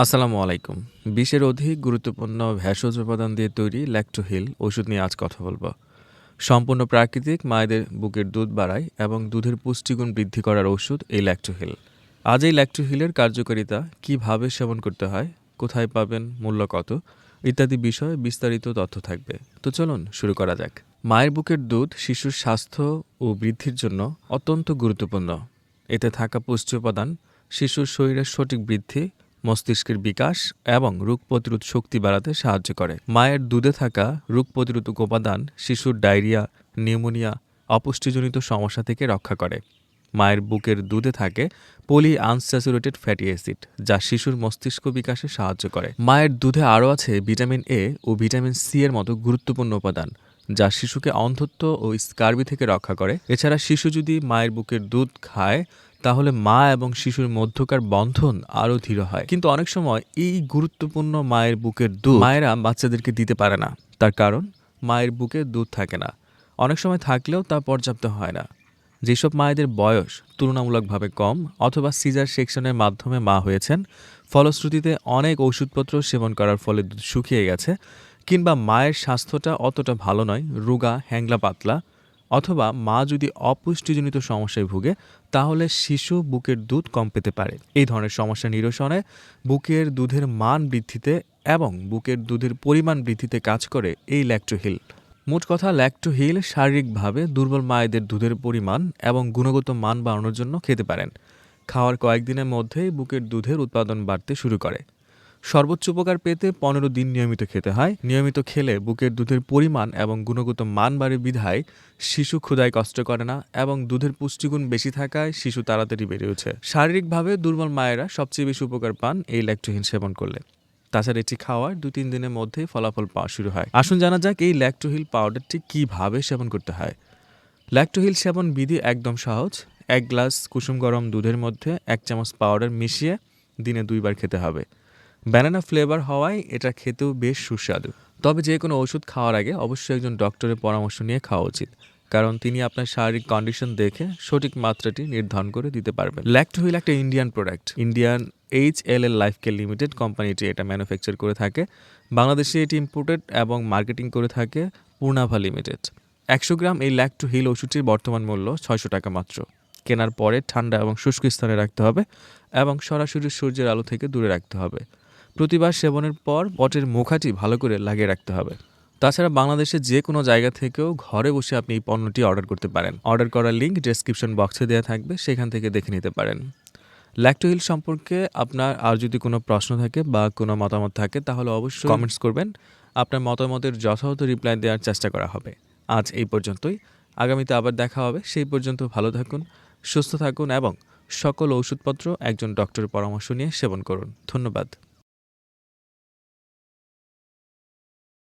আসসালামু আলাইকুম। বিশের অধিক গুরুত্বপূর্ণ ভেষজ উপাদান দিয়ে তৈরি ল্যাক্টোহিল ওষুধ নিয়ে আজ কথা বলব। সম্পূর্ণ প্রাকৃতিক মায়েদের বুকের দুধ বাড়ায় এবং দুধের পুষ্টিগুণ বৃদ্ধি করার ওষুধ এই ল্যাক্টোহিল। আজ এই ল্যাক্টোহিলের কার্যকারিতা কীভাবে সেবন করতে হয়, কোথায় পাবেন, মূল্য কত, ইত্যাদি বিষয়ে বিস্তারিত তথ্য থাকবে। তো চলুন শুরু করা যাক। মায়ের বুকের দুধ শিশুর স্বাস্থ্য ও বৃদ্ধির জন্য অত্যন্ত গুরুত্বপূর্ণ। এতে থাকা পুষ্টি উপাদান শিশুর শরীরের সঠিক বৃদ্ধি মস্তিষ্কের বিকাশ এবং রোগ প্রতিরোধ শক্তি বাড়াতে সাহায্য করে। মায়ের দুধে থাকা রোগ প্রতিরোধক উপাদান শিশুর ডায়রিয়া, নিউমোনিয়া, অপুষ্টিজনিত সমস্যা থেকে রক্ষা করে। মায়ের বুকের দুধে থাকে পলি আনস্যাচুরেটেড ফ্যাটি অ্যাসিড, যা শিশুর মস্তিষ্ক বিকাশে সাহায্য করে। মায়ের দুধে আরও আছে ভিটামিন এ ও ভিটামিন সি এর মতো গুরুত্বপূর্ণ উপাদান, যা শিশুকে অন্ধত্ব ও স্কার্বি থেকে রক্ষা করে। এছাড়া শিশু যদি মায়ের বুকের দুধ খায় তাহলে মা এবং শিশুর মধ্যকার বন্ধন আরও দৃঢ় হয়। কিন্তু অনেক সময় এই গুরুত্বপূর্ণ মায়ের বুকের দুধ মায়েরা বাচ্চাদেরকে দিতে পারে না। তার কারণ, মায়ের বুকে দুধ থাকে না। অনেক সময় থাকলেও তা পর্যাপ্ত হয় না। যেসব মায়েদের বয়স তুলনামূলকভাবে কম অথবা সিজার সেকশনের মাধ্যমে মা হয়েছেন, ফলশ্রুতিতে অনেক ওষুধপত্র সেবন করার ফলে দুধ শুকিয়ে গেছে, কিংবা মায়ের স্বাস্থ্যটা অতটা ভালো নয়, রোগা হ্যাংলা পাতলা অথবা মা যদি অপুষ্টিজনিত সমস্যায় ভুগে, তাহলে শিশু বুকের দুধ কম পেতে পারে। এই ধরনের সমস্যা নিরসনে বুকের দুধের মান বৃদ্ধিতে এবং বুকের দুধের পরিমাণ বৃদ্ধিতে কাজ করে এই ল্যাক্টোহিল মোট কথা ল্যাক্টোহিল শারীরিকভাবে দুর্বল মায়েদের দুধের পরিমাণ এবং গুণগত মান বাড়ানোর জন্য খেতে পারেন। খাওয়ার কয়েকদিনের মধ্যেই বুকের দুধের উৎপাদন বাড়তে শুরু করে। সর্বোচ্চ উপকার পেতে পনেরো দিন নিয়মিত খেতে হয়। নিয়মিত খেলে বুকের দুধের পরিমাণ এবং গুণগত মান বাড়ে বিধায় শিশু ক্ষুধায় কষ্ট করে না এবং দুধের পুষ্টিগুণ বেশি থাকায় শিশু তাড়াতাড়ি বেড়ে ওঠে। শারীরিকভাবে দুর্বল মায়েরা সবচেয়ে বেশি উপকার পান এই ল্যাক্টোহিন সেবন করলে। তাছাড়া এটি খাওয়ার দু তিন দিনের মধ্যেই ফলাফল পাওয়া শুরু হয়। আসুন জানা যাক এই ল্যাক্টোহিল পাউডারটি কীভাবে সেবন করতে হয়। ল্যাকটোহিল সেবন বিধি একদম সহজ। এক গ্লাস কুসুম গরম দুধের মধ্যে এক চামচ পাউডার মিশিয়ে দিনে দুইবার খেতে হবে। ব্যানানা ফ্লেভার হওয়ায় এটা খেতেও বেশ সুস্বাদু। তবে যে কোনো ওষুধ খাওয়ার আগে অবশ্যই একজন ডক্টরের পরামর্শ নিয়ে খাওয়া উচিত। কারণ তিনি আপনার শারীরিক কন্ডিশন দেখে সঠিক মাত্রাটি নির্ধারণ করে দিতে পারবেন। ল্যাক্টোহিল একটা Indian product Indian H L L life care limited কোম্পানিটি এটা ম্যানুফ্যাকচার করে থাকে। বাংলাদেশে এটি ইম্পোর্টেড এবং মার্কেটিং করে থাকে পূর্ণাভা লিমিটেড একশো গ্রাম এই ল্যাক্টোহিল ওষুধটির বর্তমান মূল্য ছয়শো টাকা মাত্র। কেনার পরে ঠান্ডা এবং শুষ্ক স্থানে রাখতে হবে এবং সরাসরি সূর্যের আলো থেকে দূরে রাখতে হবে। প্রতিবার সেবনের পর পটের মুখাটি ভালো করে লাগিয়ে রাখতে হবে। তাছাড়া বাংলাদেশের যে কোনো জায়গা থেকেও ঘরে বসে আপনি এই পণ্যটি অর্ডার করতে পারেন। অর্ডার করার লিঙ্ক ডেসক্রিপশন বক্সে দেওয়া থাকবে, সেখান থেকে দেখে নিতে পারেন। ল্যাক্টোহিল সম্পর্কে আপনার আর যদি কোনো প্রশ্ন থাকে বা কোনো মতামত থাকে, তাহলে অবশ্যই কমেন্টস করবেন। আপনার মতামতের যথাযথ রিপ্লাই দেওয়ার চেষ্টা করা হবে। আজ এই পর্যন্তই। আগামীতে আবার দেখা হবে। সেই পর্যন্ত ভালো থাকুন, সুস্থ থাকুন এবং সকল ওষুধপত্র একজন ডক্টরের পরামর্শ নিয়ে সেবন করুন। ধন্যবাদ।